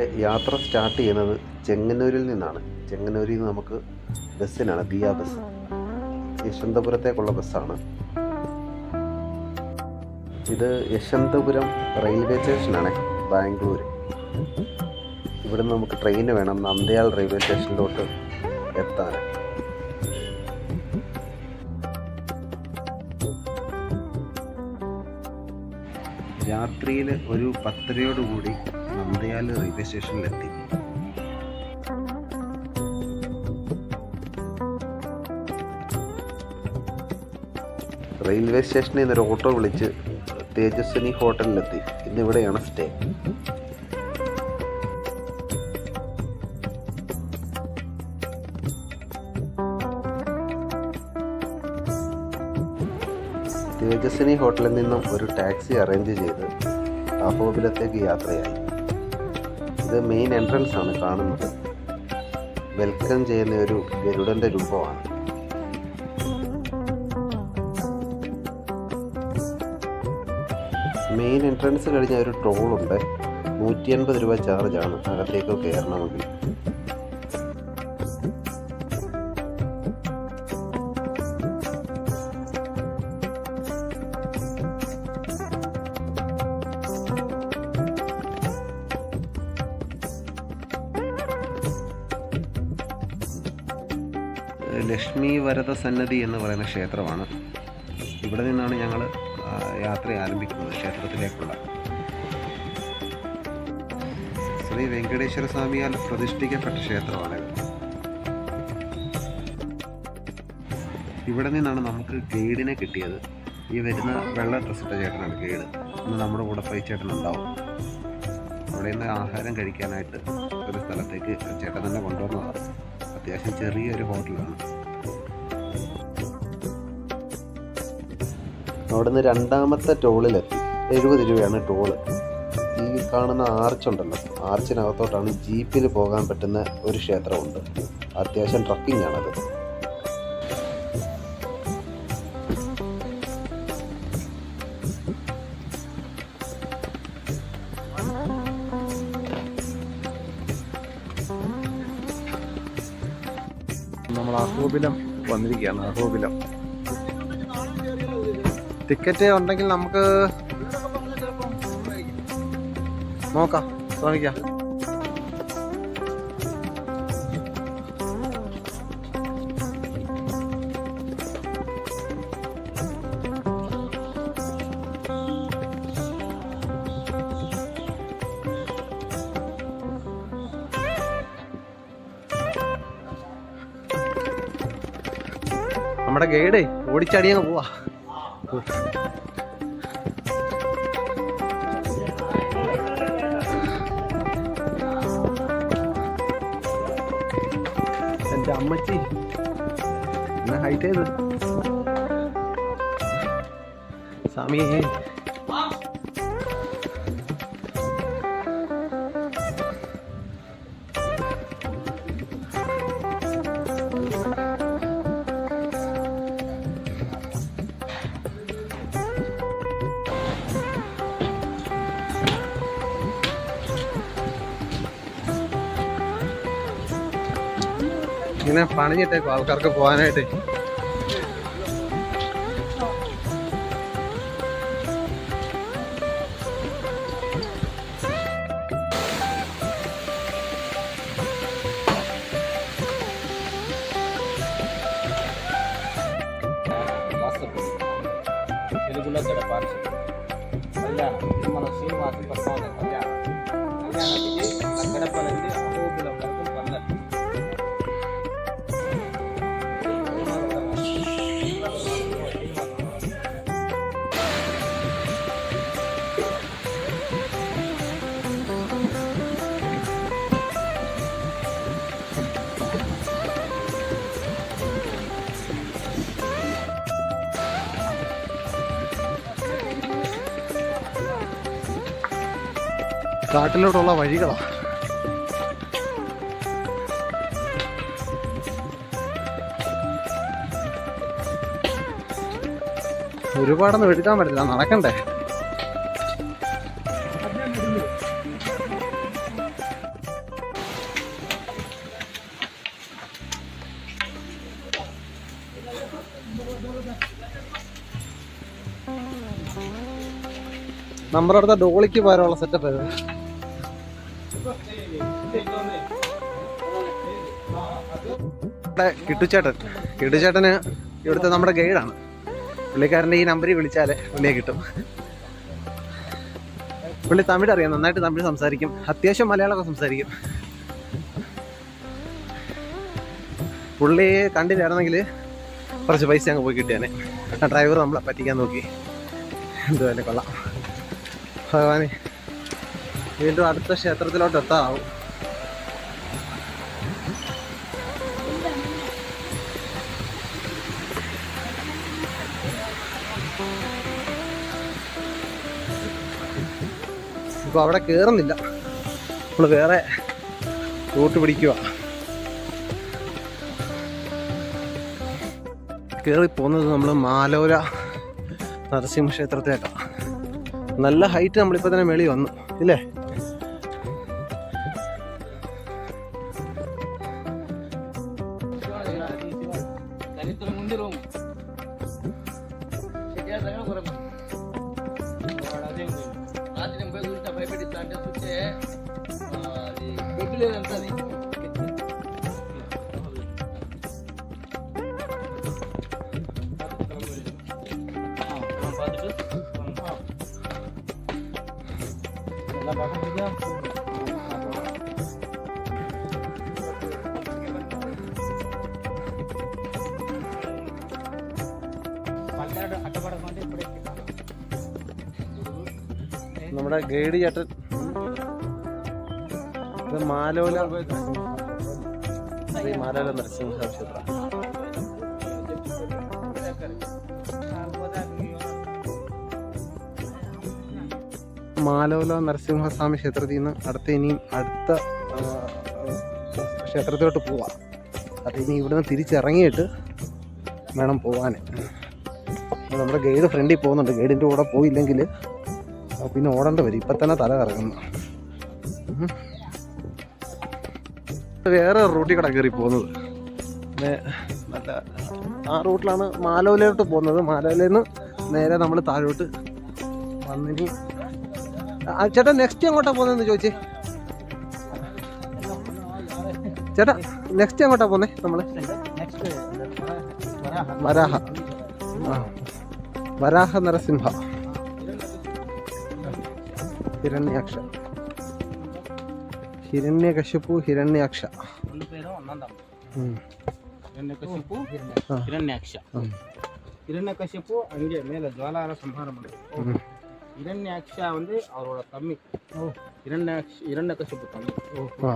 യാത്ര സ്റ്റാർട്ട് ചെയ്യുന്നത് ചെങ്ങന്നൂരിൽ നിന്നാണ്. ചെങ്ങന്നൂരിൽ നിന്ന് നമുക്ക് ബസ്സിനാണ് ദിയ ബസ്. യശ്വന്തപുരത്തേക്കുള്ള ബസ്സാണ്. ഇത് യശ്വന്തപുരം റെയിൽവേ സ്റ്റേഷനാണ് ബാംഗ്ലൂർ ഇവിടുന്ന് നമുക്ക് ട്രെയിന് വേണം നന്ദയാൽ റെയിൽവേ സ്റ്റേഷനിലോട്ട് എത്താൻ. രാത്രിയിൽ ഒരു പത്തരയോടുകൂടി നന്ദയാൽ റെയിൽവേ സ്റ്റേഷനിലെത്തി റെയിൽവേ സ്റ്റേഷനിൽ നിന്ന് ഒരു ഓട്ടോ വിളിച്ച് തേജസ്വിനി ഹോട്ടലിലെത്തി. ഇന്നിവിടെയാണ് സ്റ്റേ തേജസ്വിനി ഹോട്ടലിൽ നിന്നും ഒരു ടാക്സി അറേഞ്ച് ചെയ്ത് അഹോബിലത്തേക്ക് യാത്രയായി. ഇത് മെയിൻ എൻട്രൻസ് ആണ് കാണുന്നത്. വെൽക്കം ചെയ്യുന്ന ഒരു ഗരുഡന്റെ രൂപമാണ്. മെയിൻ എൻട്രൻസ് കഴിഞ്ഞ ഒരു ടോളുണ്ട് നൂറ്റി അൻപത് രൂപ ചാർജാണ് അകത്തേക്ക് കയറണമെങ്കിൽ. സന്നദ്ധി എന്ന് പറയുന്ന ക്ഷേത്രമാണ്. ഇവിടെ നിന്നാണ് ഞങ്ങൾ യാത്ര ആരംഭിക്കുന്നത് ക്ഷേത്രത്തിലേക്കുള്ള. ശ്രീ വെങ്കടേശ്വര സ്വാമിയാൽ പ്രതിഷ്ഠിക്കപ്പെട്ട ക്ഷേത്രമാണിത് ഇവിടെ നിന്നാണ് നമുക്ക് ഗൈഡിനെ കിട്ടിയത്. ഈ വരുന്ന വെള്ള ഡ്രസ്സിട്ട ചേട്ടനാണ് ഗൈഡ്. ഇന്ന് നമ്മുടെ കൂടെ പൈ ചേട്ടൻ ഉണ്ടാവും അവിടെ നിന്ന് ആഹാരം കഴിക്കാനായിട്ട് ഒരു സ്ഥലത്തേക്ക് ചേട്ടൻ തന്നെ കൊണ്ടുവന്നതാണ്. അത്യാവശ്യം ചെറിയൊരു ഹോട്ടലാണ്. അവിടുന്ന് രണ്ടാമത്തെ ടോളിലെത്തി എഴുപത് രൂപയാണ് ടോൾ ഈ കാണുന്ന ആർച്ചുണ്ടല്ലോ ആർച്ചിനകത്തോട്ടാണ് ജീപ്പിൽ പോകാൻ പറ്റുന്ന ഒരു ക്ഷേത്രമുണ്ട്. അത്യാവശ്യം ട്രക്കിംഗ് ആണത്. നമ്മൾ അഹോബിലം വന്നിരിക്കുകയാണ്. അഹോബിലം ടിക്കറ്റ് ഉണ്ടെങ്കിൽ നമുക്ക് നോക്കാം. ശ്രമിക്കാം. നമ്മുടെ ഗൈഡേ ഓടിച്ചാടിയങ്ങ് പോവാ. എന്റെ അമ്മച്ചി. എന്നാ ഹൈറ്റ് ചെയ്ത് സ്വാമിയേ പണിഞ്ഞിട്ടേക്കോ ആൾക്കാർക്ക് പോകാനായിട്ട് తెలుగులో గడపాల్సి కళ్యాణం ఇది మన శ్రీనివాసం ప్రసాదం കാട്ടിലോട്ടുള്ള വഴികളാണ് ഒരുപാടൊന്നും എടുക്കാൻ പറ്റില്ല നടക്കണ്ടേ? നമ്മുടെ അടുത്ത ഡോളിക്ക് പകരമുള്ള സെറ്റപ്പ് ഇത് കിട്ടുച്ചേട്ടന് ഇവിടുത്തെ നമ്മുടെ ഗൈഡാണ്. പുള്ളിക്കാരന്റെ ഈ നമ്പറിൽ വിളിച്ചാൽ പുള്ളിയെ കിട്ടും. പുള്ളി തമിഴ് അറിയാം നന്നായിട്ട് തമിഴ് സംസാരിക്കും. അത്യാവശ്യം മലയാളമൊക്കെ സംസാരിക്കും. പുള്ളിയെ കണ്ടില്ലായിരുന്നെങ്കിൽ കുറച്ച് പൈസ അങ്ങ് പോയി കിട്ടിയാനെ. ആ ഡ്രൈവർ നമ്മളെ പറ്റിക്കാൻ നോക്കി. എന്തുവല്ലേ കൊള്ളാം. ഭഗവാനെ വീണ്ടും അടുത്ത ക്ഷേത്രത്തിലോട്ട് എത്താവും. ഇപ്പൊ അവിടെ കേറുന്നില്ല. നമ്മൾ വേറെ റൂട്ട് പിടിക്കുക കേറി പോകുന്നത് നമ്മൾ മാലോര നരസിംഹ ക്ഷേത്രത്തിലേക്കാണ് നല്ല ഹൈറ്റ് നമ്മളിപ്പോൾ തന്നെ മേളി വന്നു ഇല്ലേ? பார்த்துட்டு எல்லா பக்கத்துலையும் നമ്മുടെ ഗൈഡ് ചേട്ടൻ. മാലോല. ശ്രീ മാലോല നരസിംഹ ക്ഷേത്രം. മാലോല നരസിംഹസ്വാമി ക്ഷേത്രത്തിൽ നിന്ന് അടുത്ത ഇനിയും അടുത്ത ക്ഷേത്രത്തിലോട്ട് പോവാം. അത് ഇനി ഇവിടുന്ന് തിരിച്ചിറങ്ങിയിട്ട് വേണം പോവാൻ നമ്മുടെ ഗൈഡ് ഫ്രണ്ടിൽ പോകുന്നുണ്ട്. ഗൈഡിന്റെ കൂടെ പോയില്ലെങ്കിൽ പിന്നെ ഓടേണ്ട വരും. ഇപ്പം തന്നെ തല കറങ്ങുന്നു. വേറെ റൂട്ടിൽ കൂടെ കയറി പോകുന്നത്. നല്ല ആ റൂട്ടിലാണ് മാലോലയിലോട്ട് പോകുന്നത്. മാലോലയിൽ നിന്ന് നേരെ നമ്മൾ താഴോട്ട് വന്നിനി ചേട്ടാ നെക്സ്റ്റ് എങ്ങോട്ടാ പോകുന്നതെന്ന് ചോദിച്ചേ? ചേട്ടാ നെക്സ്റ്റ് എങ്ങോട്ടാ പോന്നെ നമ്മൾ? വരാഹ. വരാഹ നരസിംഹ. ഹിരണ്യാക്ഷ. ഹിരണ്യകശിപ്പു ഹിരണ്യാക്ഷ. ಹಿರಣ್ಯಕಶಿಪು ಹಿರಣ್ಯಾಕ್ಷ ಹಿರಣ್ಯಕಶಿಪು മേലെ ജ്വാലാര ಜ್ವಾಲಾರ ಸಂಹಾರ இரண்யாக்ஷா வந்து அவரோட தம்பி. ஓ. இரண்டாக்ஷ் இரண்டகசிப்பு தம்பி. ஓ.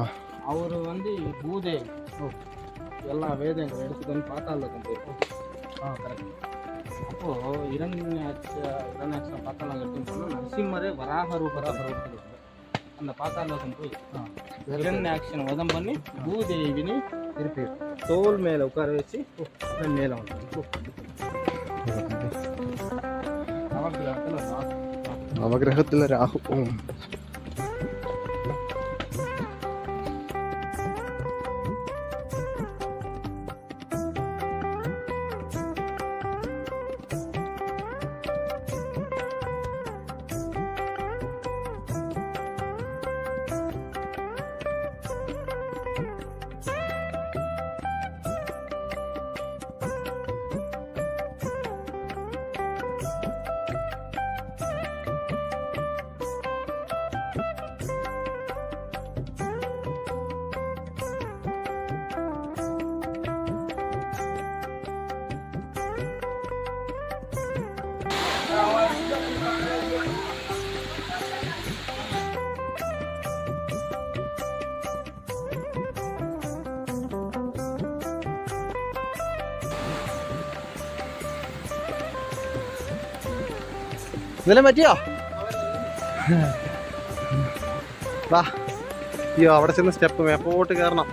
அவர் வந்து பூதேவி ஓ. எல்லா வேதங்களை எடுத்துக்கொண்டு பாத்தாளுக்கு போயிருக்கோம் ஆ. கரெக்ட். அப்போது இரண்யாட்சி இரண்டாட்சி பாத்தாளம் எடுத்துன்னு சொன்னால் நரசிம்மரே வராக ரூபராக ரூபத்தில் அந்த பாத்தாளம் போய் இரண்டு ஆக்ஷன் உதம் பண்ணி பூதேவினி திருப்பி. தோல் மேலே உட்கார வச்சு மேலே வந்து നവഗ്രഹത്തിലെ രാഹു. ഇന്നലെ പറ്റിയോ വാ. അയ്യോ അവിടെ ചെന്ന് സ്റ്റെപ്പ് മേപ്പോട്ട് കയറണം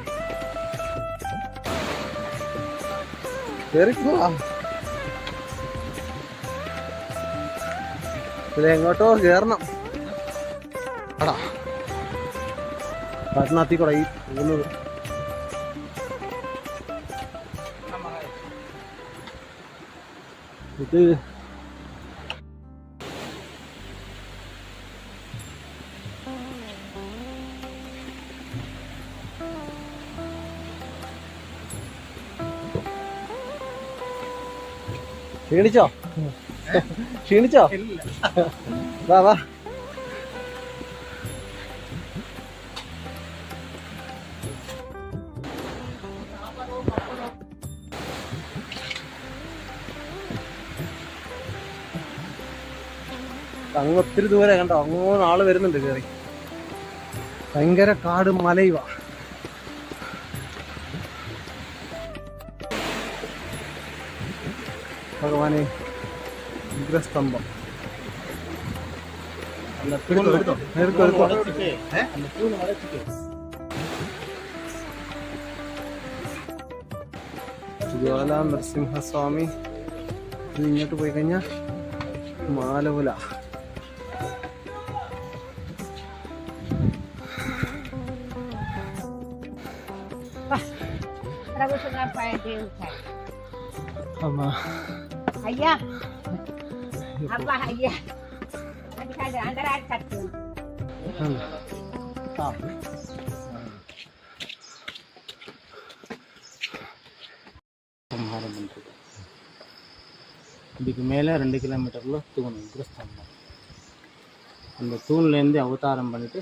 എങ്ങോട്ടോ കയറണം അടാ. പട്ടണത്തിൽ കൂടെ ഈ പോകുന്നത്. ഇത് ക്ഷീണിച്ചോ? ക്ഷീണിച്ചോ? വാ വാ. അങ്ങ് ഒത്തിരി ദൂരെ കണ്ടോ? അങ്ങോട്ട് ആൾ വരുന്നുണ്ട് കയറി ഭയങ്കര കാട് മലയുവാ. ഭഗവാനെ വിഗ്രഹസ്തംഭം ജ്വാല നരസിംഹസ്വാമി ഇങ്ങോട്ട് പോയി കഴിഞ്ഞാൽ മാലപുല ஐயா. அப்பா ஐயா. Nanti ada antara சம்ஹாரம் பண்ணுறது இதுக்கு மேலே ரெண்டு கிலோமீட்டரில் தூண் உக்ரஸ்தம்பம் அந்த தூண்லேருந்து அவதாரம் பண்ணிட்டு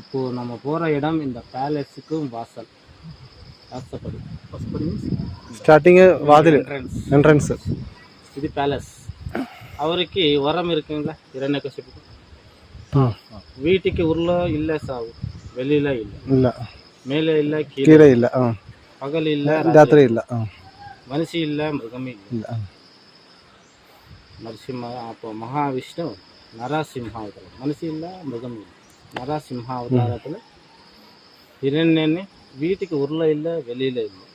இப்போது நம்ம போகிற இடம் இந்த பேலஸுக்கும் வாசல். అస్తపడి అస్తపడి ஸ்டார்டிங்கு வாதில். Entrance. என்ட்ரன்ஸு ఇది ప్యాలెస్ ಅವರಿಗೆ ವರಂ ಇರ್ಕಿಲ್ಲ ಹಿರಣ್ಯಕಶಿಪು ம் வீட்டுக்கு உள்ள இல்ல சாவு. வெளியில இல்ல. இல்லை. மேலே இல்ல கீழே கீரை இல்லை. ஆ. பகல் இல்ல ராத்திரி இல்லை. ஆ. மனுஷி இல்ல மிருகமே இல்லை. ನರಸಿಂಹ அப்போ மகாவிஷ்ணு நரசிம்ஹ அவதாரம் மனுஷி இல்ல மிருகம் இல்ல. நரசிம்ஹ அவதாரத்துல ಹಿರಣ್ಯನೇ வீட்டுக்கு உள்ள இல்லை வெளியில் இல்லை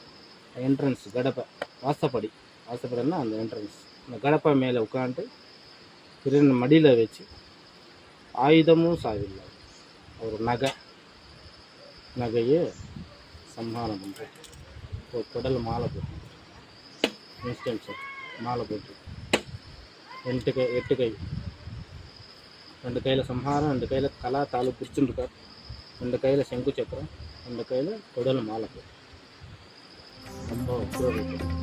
என்ட்ரன்ஸ் கடப்பை வாசப்படி வாசப்படின்னா அந்த என்ட்ரன்ஸ் அந்த கடப்பை மேலே உட்காந்து ஹிரண்ய மடியில் வச்சு ஆயுதமும் சாவில்லை ஒரு நகை நகையை சம்ஹாரம் பண்ணுறது ஒரு குடல் மாலை போட்டு இன்ஸ்டன்ஸ் மாலை போட்டு எட்டு கை எட்டு கை ரெண்டு கையில் சம்ஹாரம் ரெண்டு கையில் கலா தாளு பிடிச்சுட்டு இருக்கார் ரெண்டு கையில் செங்கு சக்கரம் அந்த கையில் குடல் மாலை ரொம்ப உபயோகிக்கும்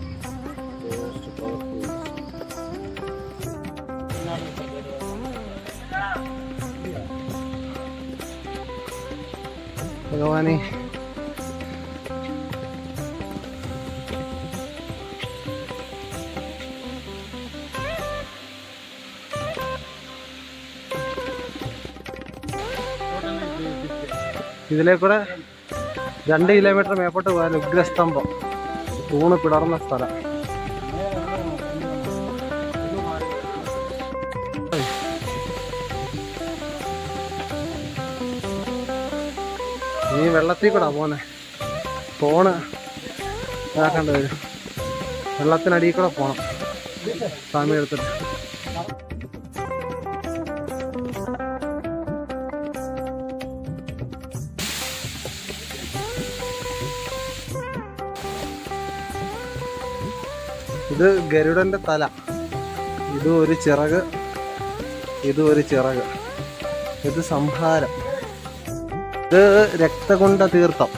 பகவானே. இதிலே கூட രണ്ട് കിലോമീറ്റർ മേപ്പോട്ട് പോയാൽ ഉഗ്രസ്തംഭം. തൂണ് പിടർന്ന സ്ഥലം. നീ വെള്ളത്തിൽ കൂടാ പോന്നെ. ഫോണ് ഇതാക്കേണ്ടി വരും. വെള്ളത്തിനടിയിൽ കൂടെ പോണം. സമയം എടുത്തിട്ട് ഗരുഡന്റെ തല. ഇത് ഒരു ചിറക്. ഇത് ഒരു ചിറക്. ഇത് സംഹാരം. ഇത് രക്തകുണ്ട തീർത്ഥം.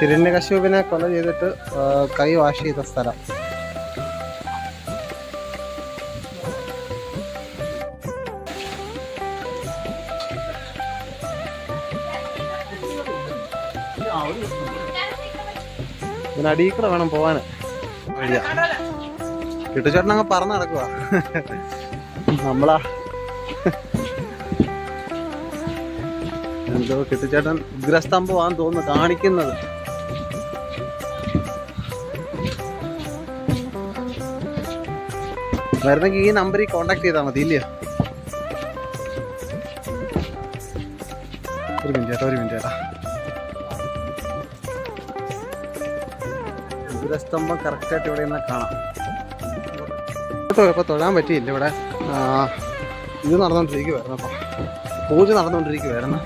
ഹിരണ്യകശ്യപിനെ കൊല ചെയ്തിട്ട് കൈ വാഷ് ചെയ്ത സ്ഥലം. ഇതിനടിയിൽ കൂടെ വേണം പോവാന്. വഴിയാ കിട്ടുചേട്ടൻ അങ്ങ് പറന്ന് നടക്കുക നമ്മളാ. എന്തോ കിട്ടുചേട്ടൻ ഉഗ്രസ്തംഭമാണെന്ന് തോന്നുന്നു കാണിക്കുന്നത്. വരുന്നെങ്കിൽ ഈ നമ്പറിൽ കോണ്ടാക്ട് ചെയ്താൽ മതി ഇല്ലയോ? ഒരു മിനിറ്റ് ചേട്ടാ ഒരു മിനിറ്റ് ചേട്ടാ. കറക്റ്റായിട്ട് ഇവിടെ നിന്ന് കാണാം. ഇപ്പോൾ തൊഴാൻ പറ്റിയില്ല ഇവിടെ. ഇത് നടന്നുകൊണ്ടിരിക്കുവായിരുന്നു അപ്പോൾ പൂജ നടന്നുകൊണ്ടിരിക്കുവായിരുന്നു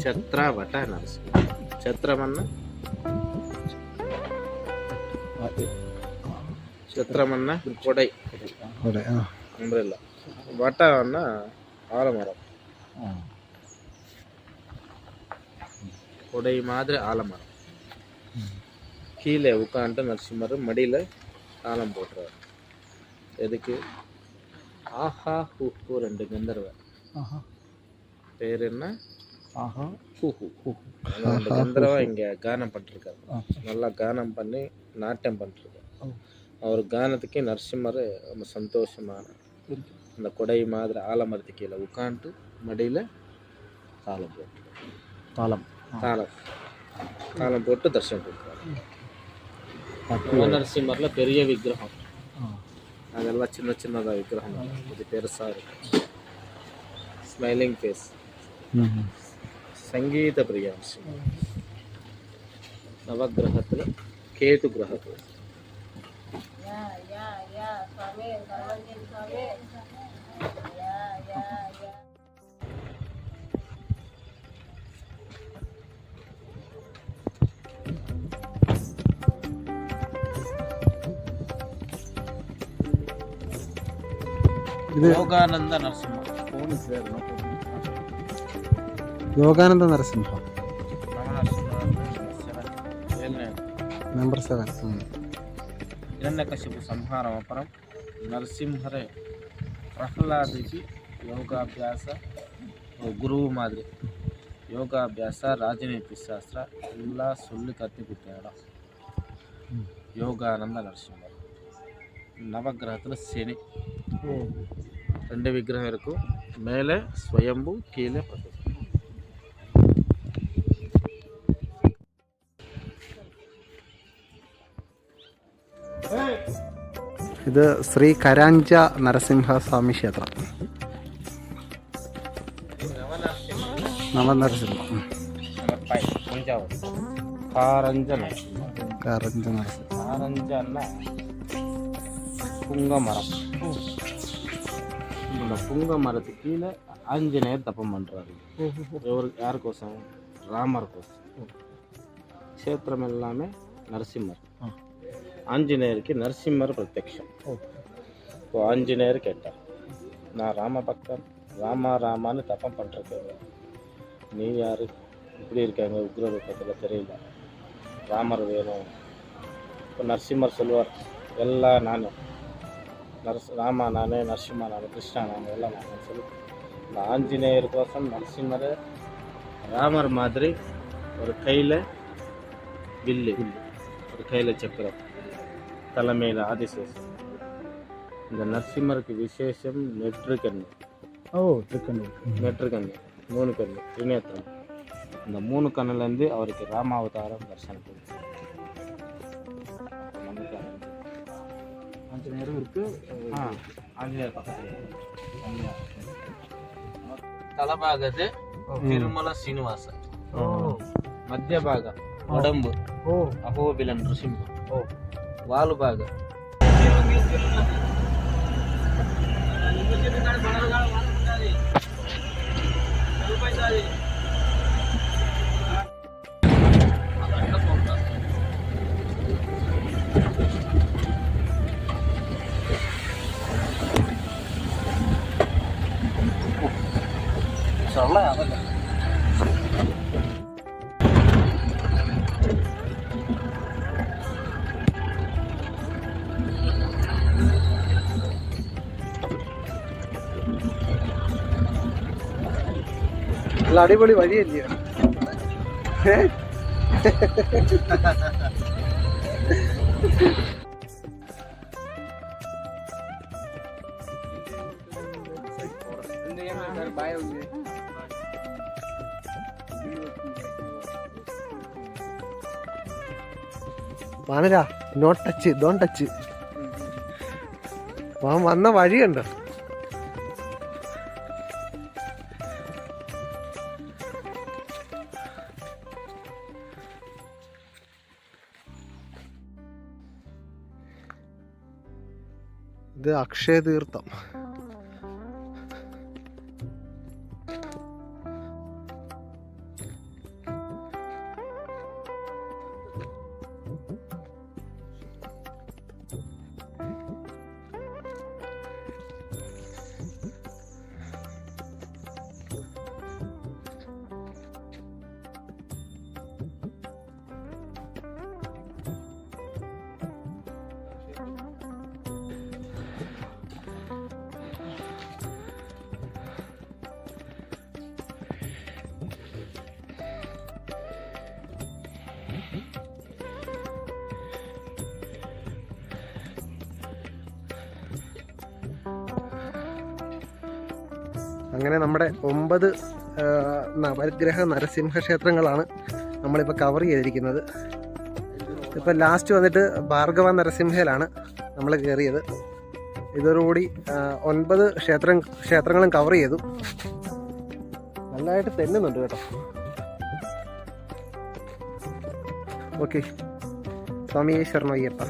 ಛತ್ರವಟ ನರಸಿಂಹ ಛತ್ರವನ್ನ ಛತ್ರವನ್ನ கொடை ಕೊಡೈ வட்டா ವಟವನ್ನ ஆலமரம் கொடை மாதிரி ஆலமரம் கீழே உட்காந்துட்டு நரசிம்மர் மடியில் ஆலம் போட்டுறாரு எதுக்கு ஆஹா ஹூ ரெண்டு கந்தர்வ பேர் என்ன ஆஹா. ஹூஹு அந்த இங்கே கானம் பண்ணிருக்காரு நல்லா கானம் பண்ணி நாட்டியம் பண்ணிருக்காரு அவர் கானத்துக்கே நரசிம்மர் ரொம்ப சந்தோஷமான அந்த கொடை மாதிரி ஆலமரத்து கீழே உட்காந்துட்டு மடியில் தாளம் போட்டு. தாளம். தாளம். தாளம் போட்டு தரிசனம் கொடுக்குறாரு. நரசிம்மரில் பெரிய விக்கிரகம். அதெல்லாம் சின்ன சின்னதாக விக்கிரகம் இது பெருசாக இருக்கும். Smiling face Sangi tapi ya masih. Nawak grahato, kehituk grahato. Ya ya ya, kami kami kami. Ya ya ya. Boga. Yogananda Narasimha. Number seven Hiranyakashipu సంహారం అపరం నరసింహరే ప్రహ్లాదికి యోగాభ్యాస ಗುರುವು ಮಾದರಿ ಯೋಗಾಭ್ಯಾಸ ರಾಜನೀತಿ ಶಾಸ್ತ್ರ ಎಲ್ಲ ಸುಳ್ಳು కత్తి ಬಿಟ್ಟಾಡ యోగానంద నరసింహ. నవగ్రహతుల శని. రెండు విగ్రహం వరకు మేలే స్వయంభు కీలే పద్ధతి ഇത് ശ്രീ കരാഞ്ച നരസിംഹസ്വാമി ക്ഷേത്രം നവനരസിംഹം കരഞ്ച புங்கமரம் இந்த புங்க மரத்து கீழே ஆஞ்சநேயர் தப்பம் பண்ணுறாரு எவர் யாருக்கோசம் ராமர் கோசம் க்ஷேத்திரம் எல்லாமே நரசிம்மர் ஆஞ்சநேயருக்கு நரசிம்மர் பிரத்யக்ஷம். இப்போ ஆஞ்சநேயர் கேட்டார் நான் ராம பக்தன் ராமா ராமான்னு தப்பம் பண்ணிருக்கேன் நீ யார்? இப்படி இருக்காங்க உக்ர ரூபத்தில் தெரியல. ராமர் வேணும். இப்போ நரசிம்மர் சொல்லுவார் எல்லாம் நான் நரஸ் ராமா நானே நரசிம்மா நான் கிருஷ்ணா நான் எல்லாம் நான் சொல்லி இந்த ஆஞ்சநேயர் கோசம் நரசிம்மர் ராமர் மாதிரி ஒரு கையில் வில்லு ஒரு கையில் சக்கரம். தலைமையில் ஆதிசேஷம் இந்த நரசிம்மருக்கு விசேஷம் நெற்று கண்ணு ஓ திருக்கண்ணூர் நெற்று கண்ணு மூணு கண்ணு திரிநேத்திரம் இந்த மூணு கண்ணுலேருந்து அவருக்கு ராமாவதாரம் தரிசனம் கொடுக்கும் ஆஞ்சநேயரும் இருக்கு ஆஞ்சநேயர் பக்கத்தில் தலபாகது తిరుమల శ్రీనివాస మధ్య భాగం ఉడంబు అహోబిలం నృసింహ walau బాగా Salah, നല്ല അടിപൊളി വഴിയല്ലേ? വാനരാ നോ ടച്ച് ഡോൺ ടച്ച് വന്ന വഴി കണ്ടോ ഇത് അക്ഷയ തീർത്ഥം അങ്ങനെ നമ്മുടെ ഒമ്പത് നവഗ്രഹ നരസിംഹ ക്ഷേത്രങ്ങളാണ് നമ്മളിപ്പോൾ കവർ ചെയ്തിരിക്കുന്നത്. ഇപ്പം ലാസ്റ്റ് വന്നിട്ട് ഭാർഗവ നരസിംഹയിലാണ് നമ്മൾ കയറിയത് ഇതോടുകൂടി ഒൻപത് ക്ഷേത്രം ക്ഷേത്രങ്ങളും കവർ ചെയ്തു. നന്നായിട്ട് തെന്നുന്നുണ്ട് കേട്ടോ. ഓക്കെ സ്വാമി ശരണയ്യപ്പ